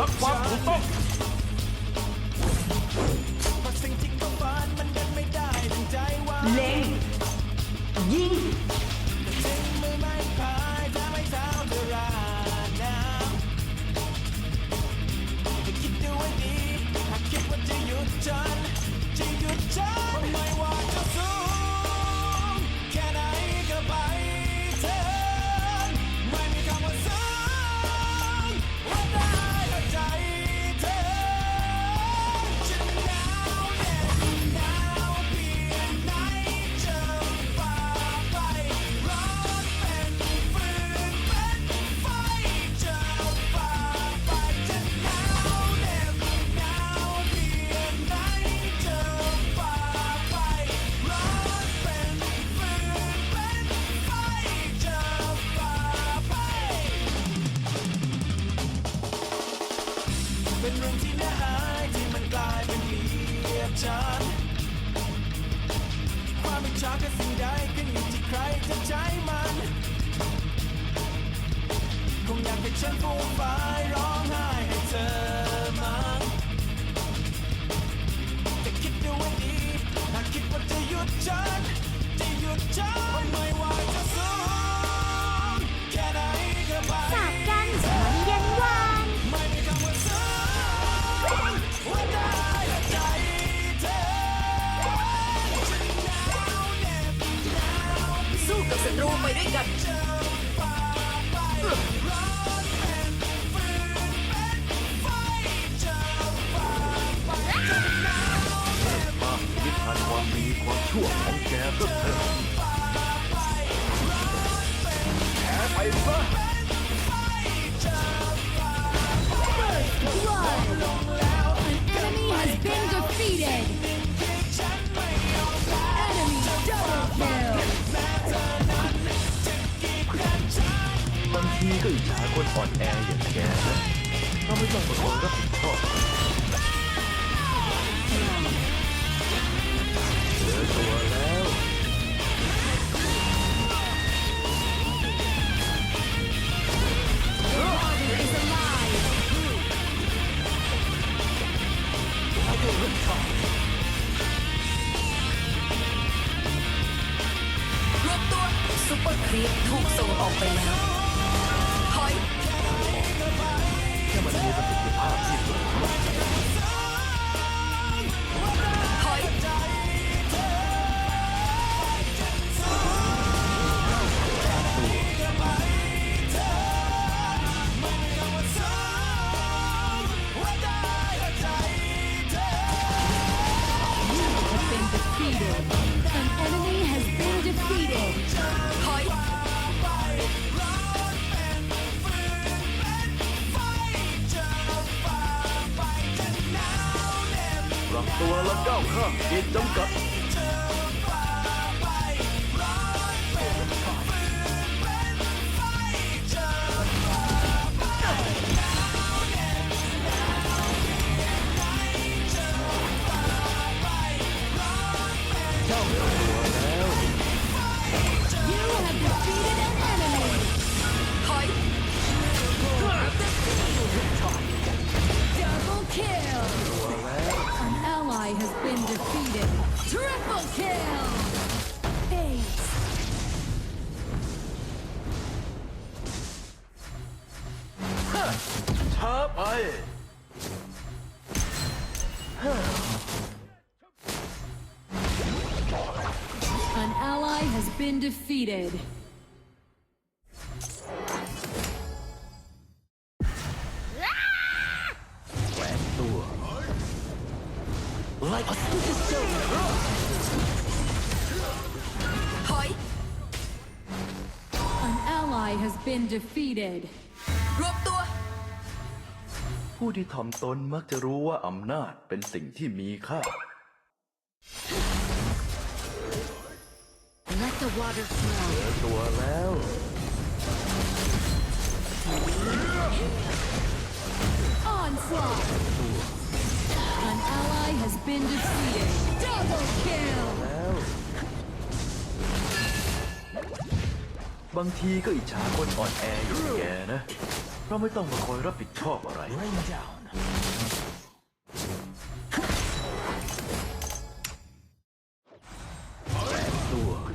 冷花不动。 รักกับสิ่งใดขึ้นอยู่ที่ใครจะใช้มัน คงอยากให้ฉันฟูมฟายร้องไห้ให้เธอมั้งแต่คิดดูให้ดีหากคิดว่าจะหยุดฉันจะหยุดฉัน บางทีก็อิจฉาคนอ่อนแออย่างแกนะก็ไม่ต้องมาคนรับผิดชอบเจอตัวแล้ว is alive รวมตัวซุปเปอร์ครีปถูกส่งออกไปแล้ว รับตัวแ An ally has been defeated. Defeated. รวมตัวผู้ที่ถ่อมตนมักจะรู้ว่าอำนาจเป็นสิ่งที่มีค่า Let the water flow. เจอตัวแล้ว Onslaught. An ally has been defeated. Double kill. แล้ว บางทีก็อิจฉาคนอ่อนแออย่างแกนะ เพราะไม่ต้องมาคอยรับผิดชอบอะไร Rain down ตัว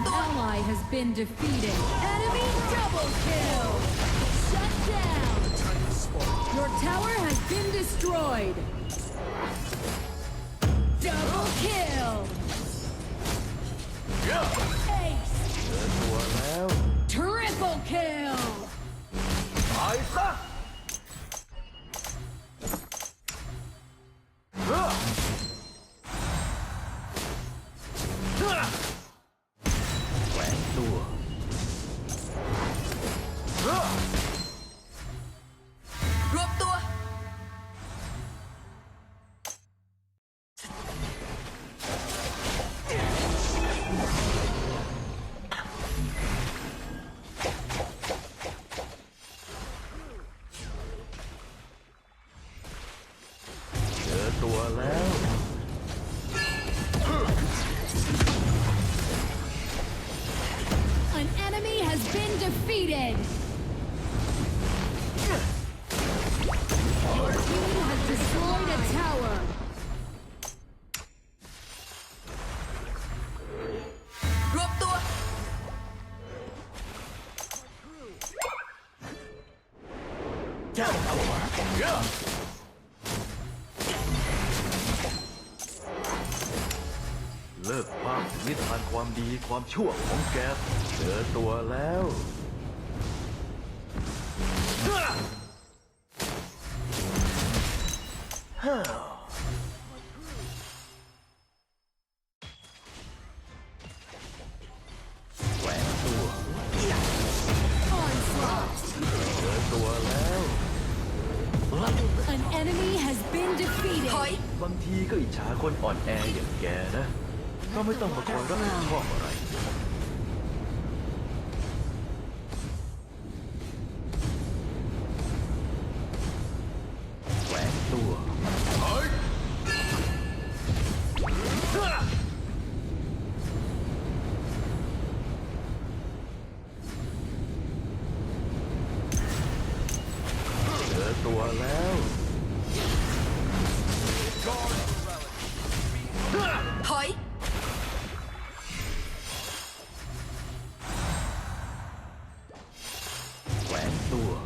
An ally has been defeated. Enemy double kill! Shut down! Your tower has been destroyed! Double kill! Yeah. Ace! Triple kill! Isaac! been defeated! Your team has destroyed a tower! Double work! Yeah! เยอะเลิกภาพนิทานความดีความชั่วของแกเจอตัวแล้วฮ่าแหวนตัว Onslaught. เจอตัวแล้ว An enemy has been ถอย defeated. บางทีก็อิจฉาคนอ่อนแออย่างแกนะ ก็ไม่ต้องมาคอยรับผิดชอบอะไร 是我